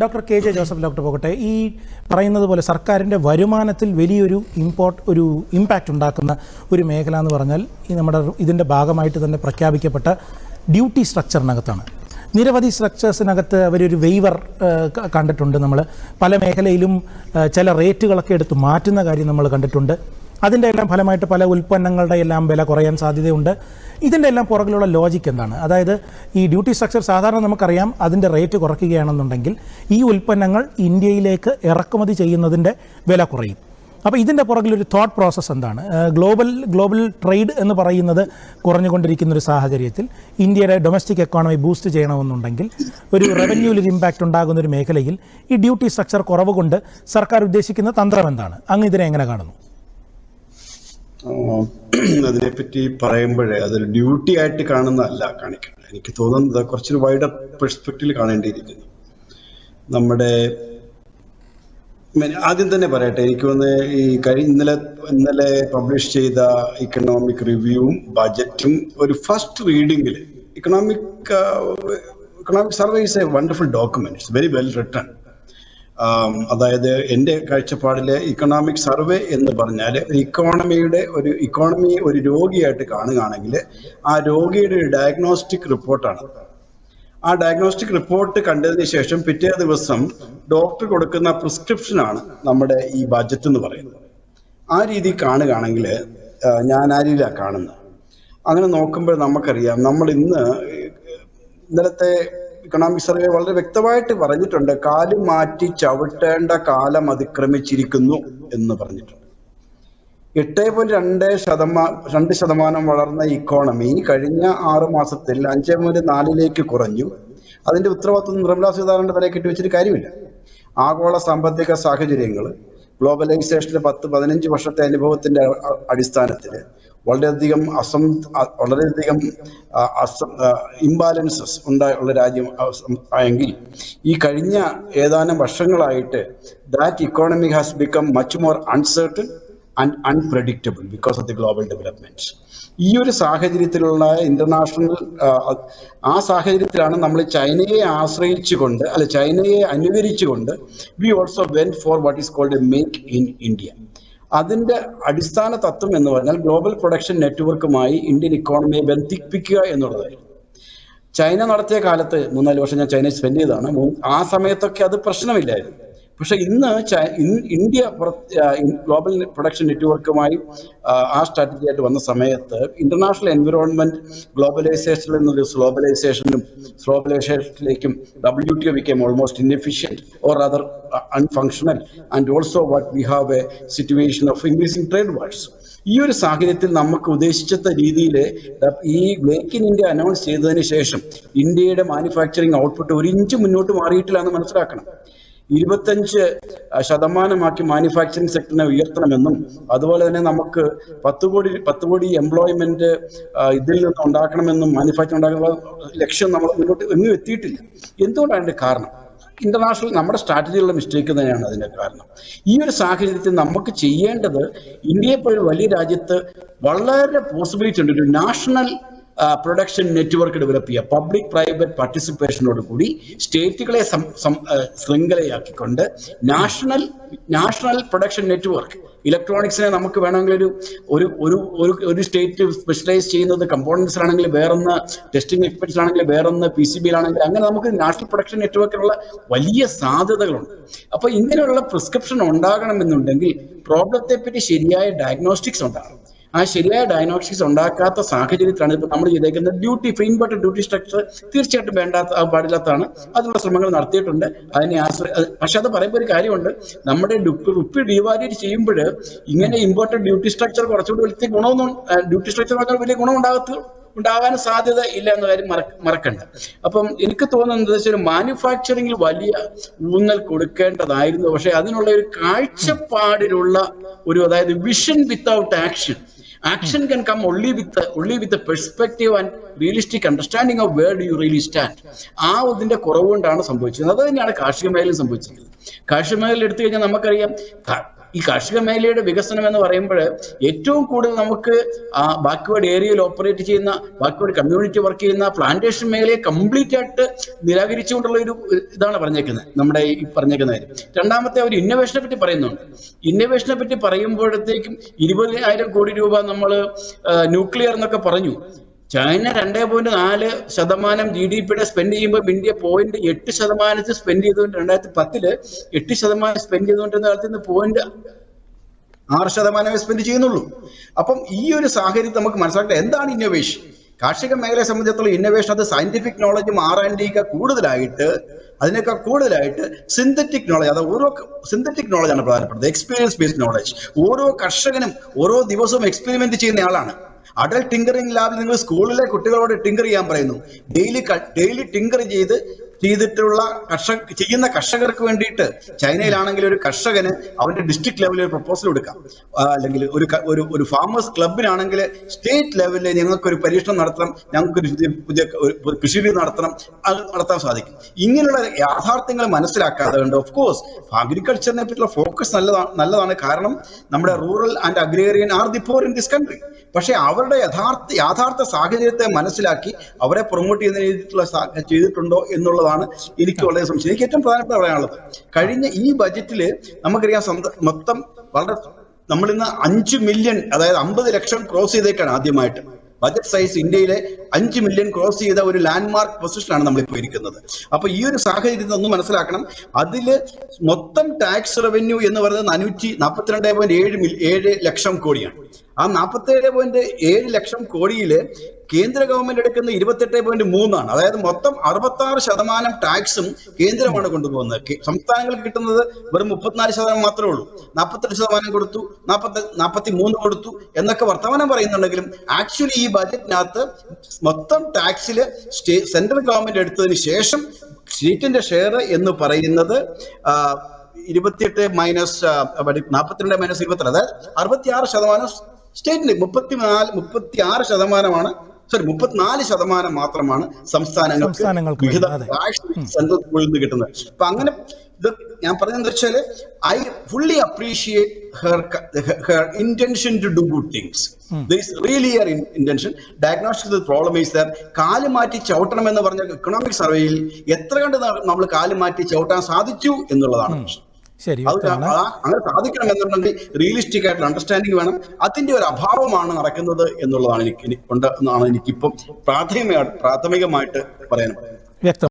Doctor K J Joseph doctor പോകട്ടെ. ഈ പറയുന്നത് പോലെ സർക്കാരിന്റെ വരുമാനത്തിൽ വലിയൊരു ഇമ്പോർട്ട് ഒരു ഇമ്പാക്റ്റ് ഉണ്ടാക്കുന്ന ഒരു മേഖല എന്ന് പറഞ്ഞാൽ ഈ നമ്മുടെ ഇതിന്റെ ഭാഗമായിട്ട് തന്നെ പ്രഖ്യാപിക്കപ്പെട്ട ഡ്യൂട്ടി സ്ട്രക്ചറിനകത്താണ് നിരവധി സ്ട്രക്ചേഴ്സിനകത്ത് അവരൊരു വെയ്വർ കണ്ടിട്ടുണ്ട് നമ്മൾ പല മേഖലയിലും ചില റേറ്റുകളൊക്കെ എടുത്ത് മാറ്റുന്ന കാര്യം നമ്മൾ കണ്ടിട്ടുണ്ട്. അതിന്റെ എല്ലാം ഫലമായിട്ട് പല ഉൽപ്പന്നങ്ങളുടെ എല്ലാം വില കുറയാൻ സാധ്യതയുണ്ട്. ഇതിന്റെ എല്ലാം പുറകിലുള്ള ലോജിക്ക് എന്താണ്? അതായത് ഈ ഡ്യൂട്ടി സ്ട്രക്ചർ സാധാരണ നമുക്കറിയാം അതിന്റെ റേറ്റ് കുറയ്ക്കുകയാണെന്നുണ്ടെങ്കിൽ ഈ ഉൽപ്പന്നങ്ങൾ ഇന്ത്യയിലേക്ക് ഇറക്കുമതി ചെയ്യുന്നതിന്റെ വില കുറയും. അപ്പോൾ ഇതിന്റെ പുറകിലൊരു തോട്ട് പ്രോസസ്സ് എന്താണ്? ഗ്ലോബൽ ഗ്ലോബൽ ട്രേഡ് എന്ന് പറയുന്നത് കുറഞ്ഞുകൊണ്ടിരിക്കുന്ന ഒരു സാഹചര്യത്തിൽ ഇന്ത്യയുടെ ഡൊമസ്റ്റിക് എക്കോണമി ബൂസ്റ്റ് ചെയ്യണമെന്നുണ്ടെങ്കിൽ ഒരു റവന്യൂവിൽ ഇമ്പാക്റ്റ് ഉണ്ടാകുന്ന ഒരു മേഖലയിൽ ഈ ഡ്യൂട്ടി സ്ട്രക്ചർ കുറവ് കൊണ്ട് സർക്കാർ ഉദ്ദേശിക്കുന്ന തന്ത്രം എന്താണ്? അങ്ങ് ഇതിനെ എങ്ങനെ കാണുന്നു? അതിനെപ്പറ്റി പറയുമ്പോഴേ അതൊരു ഡ്യൂട്ടി ആയിട്ട് കാണുന്നതല്ല കാണിക്കുന്നത് എനിക്ക് തോന്നുന്നത് കുറച്ചൊരു വൈഡർ പെർസ്പെക്റ്റീവിൽ കാണേണ്ടിയിരിക്കുന്നു. നമ്മുടെ ആദ്യം തന്നെ പറയട്ടെ എനിക്ക് വന്ന് ഈ കഴി ഇന്നലെ ഇന്നലെ പബ്ലിഷ് ചെയ്ത ഇക്കണോമിക് റിവ്യൂവും ബജറ്റും ഒരു first റീഡിങ്ങിൽ economic economic survey is a wonderful document very well written അതായത് എന്റെ കാഴ്ചപ്പാടിൽ ഇക്കണോമിക് സർവേ എന്ന് പറഞ്ഞാൽ ഇക്കോണമിയുടെ ഒരു ഇക്കോണമിയെ ഒരു രോഗിയായിട്ട് കാണുകയാണെങ്കിൽ ആ രോഗിയുടെ ഒരു ഡയഗ്നോസ്റ്റിക് റിപ്പോർട്ടാണ് ആ ഡയഗ്നോസ്റ്റിക് റിപ്പോർട്ട് കണ്ടതിന് ശേഷം പിറ്റേ ദിവസം ഡോക്ടർ കൊടുക്കുന്ന പ്രിസ്ക്രിപ്ഷനാണ് നമ്മുടെ ഈ ബജറ്റ് എന്ന് പറയുന്നത്. ആ രീതി കാണുകയാണെങ്കിൽ ഞാൻ ആ രീതിയിലാണ് കാണുന്നത്. അങ്ങനെ നോക്കുമ്പോൾ നമുക്കറിയാം നമ്മൾ ഇന്ന് ഇന്നലത്തെ ഇക്കണോമിക് സർവേ വളരെ വ്യക്തമായിട്ട് പറഞ്ഞിട്ടുണ്ട് കാൽ മാറ്റി ചവിട്ടേണ്ട കാലം അതിക്രമിച്ചിരിക്കുന്നു എന്ന് പറഞ്ഞിട്ടുണ്ട്. എട്ട് പോയിന്റ് രണ്ട് ശതമാനം രണ്ട് ശതമാനം വളർന്ന ഇക്കോണമി കഴിഞ്ഞ ആറു മാസത്തിൽ അഞ്ച് പോയിന്റ് നാലിലേക്ക് കുറഞ്ഞു. അതിന്റെ ഉത്തരവാദിത്വം നിർമ്മലാ സീതാരാമന്റെ തലയിൽ കെട്ടിവെച്ചിട്ട് കാര്യമില്ല. ആഗോള സാമ്പത്തിക സാഹചര്യങ്ങൾ ഗ്ലോബലൈസേഷന്റെ പത്ത് പതിനഞ്ച് വർഷത്തെ അനുഭവത്തിന്റെ അടിസ്ഥാനത്തിൽ വളരെയധികം അസം വളരെയധികം ഇംബാലൻസസ് ഉണ്ടായുള്ള രാജ്യം അസം- ആയെങ്കിൽ ഈ കഴിഞ്ഞ ഏതാനും വർഷങ്ങളായിട്ട് that economy has become much more uncertain and unpredictable because of the global development ഈ ഒരു സാഹചര്യത്തിലുള്ള ഇന്റർനാഷണൽ ആ സാഹചര്യത്തിലാണ് നമ്മൾ ചൈനയെ ആശ്രയിച്ചുകൊണ്ട് അല്ല ചൈനയെ അനുകരിച്ചുകൊണ്ട് we also went for what is called make in India അതിന്റെ അടിസ്ഥാന തത്വം എന്ന് പറഞ്ഞാൽ ഗ്ലോബൽ പ്രൊഡക്ഷൻ നെറ്റ്വർക്കുമായി ഇന്ത്യൻ ഇക്കോണമിയെ ബന്ധിപ്പിക്കുക എന്നുള്ളതായിരുന്നു ചൈന നടത്തിയ കാലത്ത് മൂന്നാൽ വർഷം ഞാൻ ചൈനയിൽ സ്പെൻഡ് ചെയ്തതാണ് ആ സമയത്തൊക്കെ അത് പ്രശ്നമില്ലായിരുന്നു. പക്ഷെ ഇന്ന് ഇന്ത്യ ഗ്ലോബൽ പ്രൊഡക്ഷൻ നെറ്റ്വർക്കുമായി ആ, സ്ട്രാറ്റജി ആയിട്ട് വന്ന സമയത്ത് ഇന്റർനാഷണൽ എൻവിറോൺമെന്റ് ഗ്ലോബലൈസേഷനിൽ നിന്നൊരു സ്ലോബലൈസേഷനും സ്ലോബലൈസേഷനിലേക്കും W T become almost inefficient or other unfunctional and also what we have a situation of increasing trade wars ഈ ഒരു സാഹചര്യത്തിൽ നമുക്ക് ഉദ്ദേശിച്ച രീതിയിൽ ഈ മേക്ക് ഇൻ ഇന്ത്യ അനൗൺസ് ചെയ്തതിന് ശേഷം ഇന്ത്യയുടെ മാനുഫാക്ചറിങ് ഔട്ട്പുട്ട് ഒരു ഇഞ്ച് മുന്നോട്ട് മാറിയിട്ടില്ല എന്ന് മനസ്സിലാക്കണം. ഇരുപത്തഞ്ച് ശതമാനമാക്കി മാനുഫാക്ചറിംഗ് സെക്ടറിനെ ഉയർത്തണമെന്നും അതുപോലെ തന്നെ നമുക്ക് പത്ത് കോടി പത്ത് കോടി എംപ്ലോയ്മെന്റ് ഇതിൽ നിന്ന് ഉണ്ടാക്കണമെന്നും മാനുഫാക്ചറിംഗ് ഉണ്ടാക്കുന്ന ലക്ഷ്യം നമ്മൾ മുന്നോട്ട് എങ്ങും എത്തിയിട്ടില്ല. എന്തുകൊണ്ടാണ് കാരണം? ഇന്റർനാഷണൽ നമ്മുടെ സ്ട്രാറ്റജിയുള്ള മിസ്റ്റേക്ക് തന്നെയാണ് അതിന്റെ കാരണം. ഈ ഒരു സാഹചര്യത്തിൽ നമുക്ക് ചെയ്യേണ്ടത് ഇന്ത്യയെ പോലെ വലിയ രാജ്യത്ത് വളരെ പോസിബിലിറ്റി ഉണ്ട്. ഒരു നാഷണൽ പ്രൊഡക്ഷൻ നെറ്റ്വർക്ക് ഡെവലപ്പ് ചെയ്യുക പബ്ലിക് പ്രൈവറ്റ് പാർട്ടിസിപ്പേഷനോട് കൂടി സ്റ്റേറ്റുകളെ ശൃംഖലയാക്കിക്കൊണ്ട് നാഷണൽ നാഷണൽ പ്രൊഡക്ഷൻ നെറ്റ്വർക്ക് ഇലക്ട്രോണിക്സിനെ നമുക്ക് വേണമെങ്കിൽ ഒരു ഒരു ഒരു ഒരു സ്റ്റേറ്റ് സ്പെഷ്യലൈസ് ചെയ്യുന്നത് കമ്പോണൻസിലാണെങ്കിൽ വേറൊന്ന് ടെസ്റ്റിംഗ് എക്സ്പെൻസ് ആണെങ്കിൽ വേറൊന്ന് പി സി ബിയിലാണെങ്കിൽ അങ്ങനെ നമുക്ക് നാഷണൽ പ്രൊഡക്ഷൻ നെറ്റ്വർക്കിനുള്ള വലിയ സാധ്യതകളുണ്ട്. അപ്പോൾ ഇങ്ങനെയുള്ള പ്രിസ്ക്രിപ്ഷൻ ഉണ്ടാകണമെന്നുണ്ടെങ്കിൽ പ്രോബ്ലത്തെ പറ്റി ശരിയായ ഡയഗ്നോസ്റ്റിക്സ് ഉണ്ടാകണം. ആ ശരിയായ ഡയഗ്നോസ്റ്റിക്സ് ഉണ്ടാക്കാത്ത സാഹചര്യത്തിലാണ് ഇപ്പോൾ നമ്മൾ ചെയ്തേക്കുന്നത്. Duty free inverted duty structure തീർച്ചയായിട്ടും വേണ്ടാത്ത പാടില്ലാത്തതാണ്. അതിനുള്ള ശ്രമങ്ങൾ നടത്തിയിട്ടുണ്ട്. അതിനെ ആശ്രയ പക്ഷെ അത് പറയുമ്പോൾ ഒരു കാര്യമുണ്ട്. നമ്മുടെ റുപ്പി ഡീവാലുവേറ്റ് ചെയ്യുമ്പോൾ ഇങ്ങനെ ഇമ്പോർട്ടന്റ് ഡ്യൂട്ടി സ്ട്രക്ചർ കുറച്ചുകൂടി വലിയ ഗുണമൊന്നും ഡ്യൂട്ടി സ്ട്രക്ചർ വലിയ ഗുണം ഉണ്ടാകത്തു ഉണ്ടാകാൻ സാധ്യത ഇല്ല എന്ന കാര്യം മറ- മറക്കണ്ട. അപ്പം എനിക്ക് തോന്നുന്നത് വെച്ചാൽ മാനുഫാക്ചറിങ്ങിൽ വലിയ ഊന്നൽ കൊടുക്കേണ്ടതായിരുന്നു. പക്ഷെ അതിനുള്ള ഒരു കാഴ്ചപ്പാടിലുള്ള ഒരു അതായത് vision without action action can come only with the, only with the perspective and realistic understanding of where do you really stand ആ ഇതിന്റെ കുറവ് കൊണ്ടാണ് സംഭവിച്ചത് അത് തന്നെയാണ് കാർഷിക മേഖലയിൽ സംഭവിച്ചിരിക്കുന്നത് കാർഷിക മേഖല എടുത്തു കഴിഞ്ഞാൽ നമുക്കറിയാം ഈ കാർഷിക മേഖലയുടെ വികസനം എന്ന് പറയുമ്പോൾ ഏറ്റവും കൂടുതൽ നമുക്ക് ആ ബാക്ക്വേർഡ് ഏരിയയിൽ ഓപ്പറേറ്റ് ചെയ്യുന്ന ബാക്ക്വേർഡ് കമ്മ്യൂണിറ്റി വർക്ക് ചെയ്യുന്ന പ്ലാന്റേഷൻ മേഖലയെ കംപ്ലീറ്റ് ആയിട്ട് നിരാകരിച്ചുകൊണ്ടുള്ള ഒരു ഇതാണ് പറഞ്ഞേക്കുന്നത് നമ്മുടെ ഈ പറഞ്ഞേക്കുന്ന കാര്യം. രണ്ടാമത്തെ ഒരു ഇന്നോവേഷനെ പറ്റി പറയുന്നുണ്ട്. ഇന്നോവേഷനെ പറ്റി പറയുമ്പോഴത്തേക്കും ഇരുപതിനായിരം കോടി രൂപ നമ്മൾ ന്യൂക്ലിയർ എന്നൊക്കെ പറഞ്ഞു. ചൈന രണ്ടേ പോയിന്റ് നാല് ശതമാനം ജി ഡി പിയുടെ സ്പെൻഡ് ചെയ്യുമ്പോൾ ഇന്ത്യ പോയിന്റ് എട്ട് ശതമാനത്തിൽ സ്പെൻഡ് ചെയ്തുകൊണ്ട് രണ്ടായിരത്തി പത്തിൽ എട്ട് ശതമാനം സ്പെൻഡ് ചെയ്തുകൊണ്ടിരുന്ന കാലത്ത് നിന്ന് പോയിന്റ് ആറ് ശതമാനമേ സ്പെൻഡ് ചെയ്യുന്നുള്ളൂ. അപ്പം ഈ ഒരു സാഹചര്യം നമുക്ക് മനസ്സിലാക്കേണ്ട എന്താണ് ഇന്നോവേഷൻ കാർഷിക മേഖലയെ സംബന്ധിച്ചിടത്തോളം ഇന്നോവേഷൻ അത് സയന്റിഫിക് നോളജും ആർ ആൻഡ് ഡിയൊക്കെ കൂടുതലായിട്ട് അതിനേക്കാൾ കൂടുതലായിട്ട് സിന്തറ്റിക് നോളജ് അത് ഓരോ സിന്തറ്റിക് നോളജാണ് പ്രധാനപ്പെട്ടത് എക്സ്പീരിയൻസ് ബേസ്ഡ് നോളജ് ഓരോ കർഷകനും ഓരോ ദിവസവും എക്സ്പെരിമെന്റ് ചെയ്യുന്ന ആളാണ്. അഡൽ ടിങ്കറിംഗ് ലാബിൽ നിങ്ങൾ സ്കൂളിലെ കുട്ടികളോട് ടിങ്കർ ചെയ്യാൻ പറയുന്നു. ഡെയിലി ഡെയിലി ടിങ്കർ ചെയ്ത് ചെയ്തിട്ടുള്ള കർഷക ചെയ്യുന്ന കർഷകർക്ക് വേണ്ടിയിട്ട് ചൈനയിലാണെങ്കിൽ ഒരു കർഷകന് അവന്റെ ഡിസ്ട്രിക്ട് ലെവലിൽ ഒരു പ്രപ്പോസൽ കൊടുക്കാം. അല്ലെങ്കിൽ ഒരു ഒരു ഒരു ഫാമേഴ്സ് ക്ലബിനാണെങ്കിൽ സ്റ്റേറ്റ് ലെവലിൽ ഞങ്ങൾക്ക് ഒരു പരീക്ഷണം നടത്തണം ഞങ്ങൾക്ക് പുതിയ- കൃഷി നടത്തണം അത് നടത്താൻ സാധിക്കും. ഇങ്ങനെയുള്ള യാഥാർത്ഥ്യങ്ങൾ മനസ്സിലാക്കാതെ കൊണ്ട് ഓഫ് കോഴ്സ് അഗ്രികൾച്ചറിനെ പറ്റിയുള്ള ഫോക്കസ് നല്ലതാണ് നല്ലതാണ്. കാരണം നമ്മുടെ rural and agrarian are the poor in this country പക്ഷേ അവരുടെ യഥാർത്ഥ യാഥാർത്ഥ സാഹചര്യത്തെ മനസ്സിലാക്കി അവരെ പ്രൊമോട്ട് ചെയ്യുന്ന രീതിയിലുള്ള ചെയ്തിട്ടുണ്ടോ എന്നുള്ളതാണ് എനിക്ക് വളരെ സംശയം. എനിക്ക് ഏറ്റവും പ്രധാനപ്പെട്ട പറയാനുള്ളത്. കഴിഞ്ഞ ഈ ബജറ്റിൽ നമുക്കറിയാം മൊത്തം വളരെ നമ്മളിന്ന് അഞ്ച് മില്യൺ അതായത് അമ്പത് ലക്ഷം ക്രോസ് ചെയ്തേക്കാണ് ആദ്യമായിട്ട്. ബജറ്റ് സൈസ് ഇന്ത്യയിലെ അഞ്ച് മില്യൺ ക്രോസ് ചെയ്ത ഒരു ലാൻഡ് മാർക്ക് പൊസിഷനാണ് നമ്മളിപ്പോൾ ഇരിക്കുന്നത്. അപ്പൊ ഈ ഒരു സാഹചര്യത്തിൽ ഒന്ന് മനസ്സിലാക്കണം. അതിൽ മൊത്തം ടാക്സ് റവന്യൂ എന്ന് പറയുന്നത് നാനൂറ്റി നാൽപ്പത്തിരണ്ട് പോയിന്റ് ഏഴ് ഏഴ് ലക്ഷം കോടിയാണ്. ആ നാൽപ്പത്തേഴ് പോയിന്റ് ഏഴ് ലക്ഷം കോടിയിൽ കേന്ദ്ര ഗവൺമെന്റ് എടുക്കുന്ന ഇരുപത്തെട്ട് പോയിന്റ് മൂന്നാണ്. അതായത് മൊത്തം അറുപത്തി ആറ് ശതമാനം ടാക്സും കേന്ദ്രമാണ് കൊണ്ടുപോകുന്നത്. സംസ്ഥാനങ്ങൾക്ക് കിട്ടുന്നത് വെറും മുപ്പത്തിനാല് ശതമാനം മാത്രമേ ഉള്ളൂ. നാൽപ്പത്തെട്ട് ശതമാനം കൊടുത്തു നാൽപ്പത്തി നാൽപ്പത്തി മൂന്ന് കൊടുത്തു എന്നൊക്കെ വർത്തമാനം പറയുന്നുണ്ടെങ്കിലും ആക്ച്വലി ഈ ബജറ്റിനകത്ത് മൊത്തം ടാക്സിൽ സ്റ്റേ സെൻട്രൽ ഗവൺമെന്റ് എടുത്തതിന് ശേഷം സ്റ്റേറ്റിന്റെ ഷെയർ എന്ന് പറയുന്നത് ഇരുപത്തിയെട്ട് മൈനസ് നാൽപ്പത്തിരണ്ട് മൈനസ് ഇരുപത്തിരണ്ട് അതായത് അറുപത്തിയാറ് ശതമാനം സ്റ്റേറ്റിന് മുപ്പത്തിനാല് മുപ്പത്തി ആറ് ശതമാനമാണ് സോറി മുപ്പത്തിനാല് ശതമാനം മാത്രമാണ് സംസ്ഥാനങ്ങൾക്ക് വിഹിത. സെൻട്രൽ നിന്ന് കിട്ടുന്നത്. അപ്പൊ അങ്ങനെ ഇത് ഞാൻ പറഞ്ഞതെന്ന് വെച്ചാൽ I fully appreciate her her intention to do good things really your intention diagnostic problem is there കാൽ മാറ്റി ചവിട്ടണം എന്ന് പറഞ്ഞ ഇക്കണോമിക് സർവേയിൽ എത്ര കണ്ട് നമ്മൾ കാൽ മാറ്റി ചവിട്ടാൻ സാധിച്ചു എന്നുള്ളതാണ് പ്രശ്നം. ശരി അങ്ങനെ സാധിക്കണം എന്നുണ്ടെങ്കിൽ റിയലിസ്റ്റിക് ആയിട്ടുള്ള അണ്ടർസ്റ്റാൻഡിങ് വേണം. അതിന്റെ ഒരു അഭാവമാണ് നടക്കുന്നത് എന്നുള്ളതാണ് എനിക്ക് ഉണ്ട് എന്നാണ് എനിക്കിപ്പം പ്രാഥമിക പ്രാഥമികമായിട്ട് പറയാൻ വ്യക്തം.